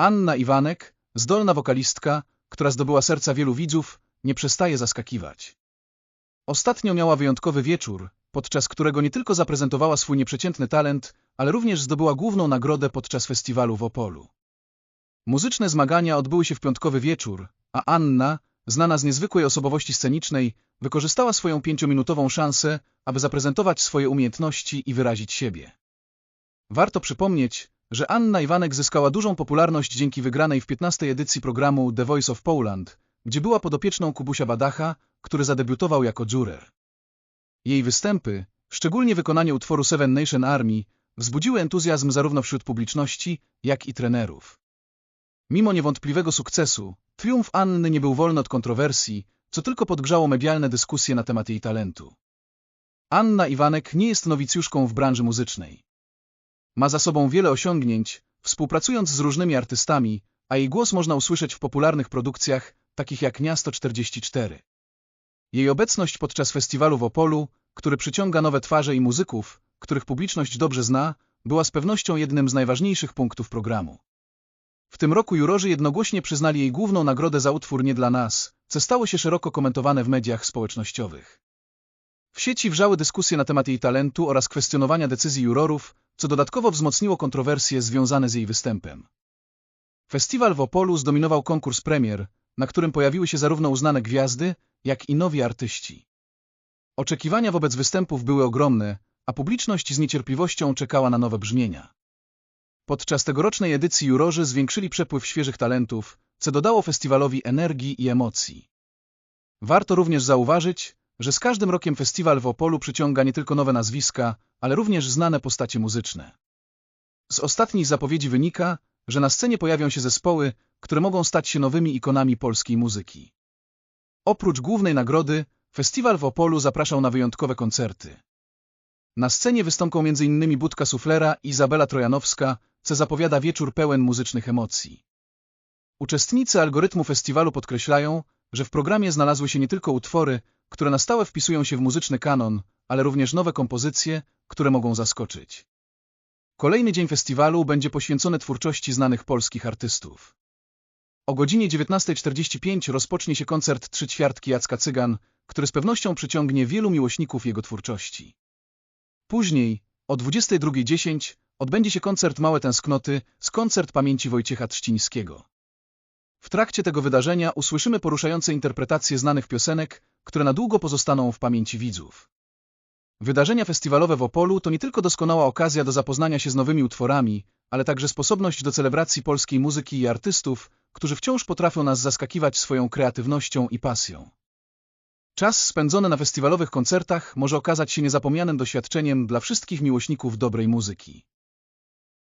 Anna Iwanek, zdolna wokalistka, która zdobyła serca wielu widzów, nie przestaje zaskakiwać. Ostatnio miała wyjątkowy wieczór, podczas którego nie tylko zaprezentowała swój nieprzeciętny talent, ale również zdobyła główną nagrodę podczas festiwalu w Opolu. Muzyczne zmagania odbyły się w piątkowy wieczór, a Anna, znana z niezwykłej osobowości scenicznej, wykorzystała swoją pięciominutową szansę, aby zaprezentować swoje umiejętności i wyrazić siebie. Warto przypomnieć, że Anna Iwanek zyskała dużą popularność dzięki wygranej w 15. edycji programu The Voice of Poland, gdzie była podopieczną Kubusia Badacha, który zadebiutował jako juror. Jej występy, szczególnie wykonanie utworu Seven Nation Army, wzbudziły entuzjazm zarówno wśród publiczności, jak i trenerów. Mimo niewątpliwego sukcesu, triumf Anny nie był wolny od kontrowersji, co tylko podgrzało medialne dyskusje na temat jej talentu. Anna Iwanek nie jest nowicjuszką w branży muzycznej. Ma za sobą wiele osiągnięć, współpracując z różnymi artystami, a jej głos można usłyszeć w popularnych produkcjach, takich jak Miasto 44. Jej obecność podczas festiwalu w Opolu, który przyciąga nowe twarze i muzyków, których publiczność dobrze zna, była z pewnością jednym z najważniejszych punktów programu. W tym roku jurorzy jednogłośnie przyznali jej główną nagrodę za utwór Nie dla nas, co stało się szeroko komentowane w mediach społecznościowych. W sieci wrzały dyskusje na temat jej talentu oraz kwestionowania decyzji jurorów, co dodatkowo wzmocniło kontrowersje związane z jej występem. Festiwal w Opolu zdominował konkurs premier, na którym pojawiły się zarówno uznane gwiazdy, jak i nowi artyści. Oczekiwania wobec występów były ogromne, a publiczność z niecierpliwością czekała na nowe brzmienia. Podczas tegorocznej edycji jurorzy zwiększyli przepływ świeżych talentów, co dodało festiwalowi energii i emocji. Warto również zauważyć, że z każdym rokiem festiwal w Opolu przyciąga nie tylko nowe nazwiska, ale również znane postacie muzyczne. Z ostatnich zapowiedzi wynika, że na scenie pojawią się zespoły, które mogą stać się nowymi ikonami polskiej muzyki. Oprócz głównej nagrody, festiwal w Opolu zapraszał na wyjątkowe koncerty. Na scenie wystąpią m.in. Budka Suflera i Izabela Trojanowska, co zapowiada wieczór pełen muzycznych emocji. Uczestnicy algorytmu festiwalu podkreślają, że w programie znalazły się nie tylko utwory, które na stałe wpisują się w muzyczny kanon, ale również nowe kompozycje, które mogą zaskoczyć. Kolejny dzień festiwalu będzie poświęcony twórczości znanych polskich artystów. O godzinie 19.45 rozpocznie się koncert Trzy ćwiartki Jacka Cygan, który z pewnością przyciągnie wielu miłośników jego twórczości. Później, o 22.10, odbędzie się koncert Małe Tęsknoty z koncert pamięci Wojciecha Trzcińskiego. W trakcie tego wydarzenia usłyszymy poruszające interpretacje znanych piosenek, które na długo pozostaną w pamięci widzów. Wydarzenia festiwalowe w Opolu to nie tylko doskonała okazja do zapoznania się z nowymi utworami, ale także sposobność do celebracji polskiej muzyki i artystów, którzy wciąż potrafią nas zaskakiwać swoją kreatywnością i pasją. Czas spędzony na festiwalowych koncertach może okazać się niezapomnianym doświadczeniem dla wszystkich miłośników dobrej muzyki.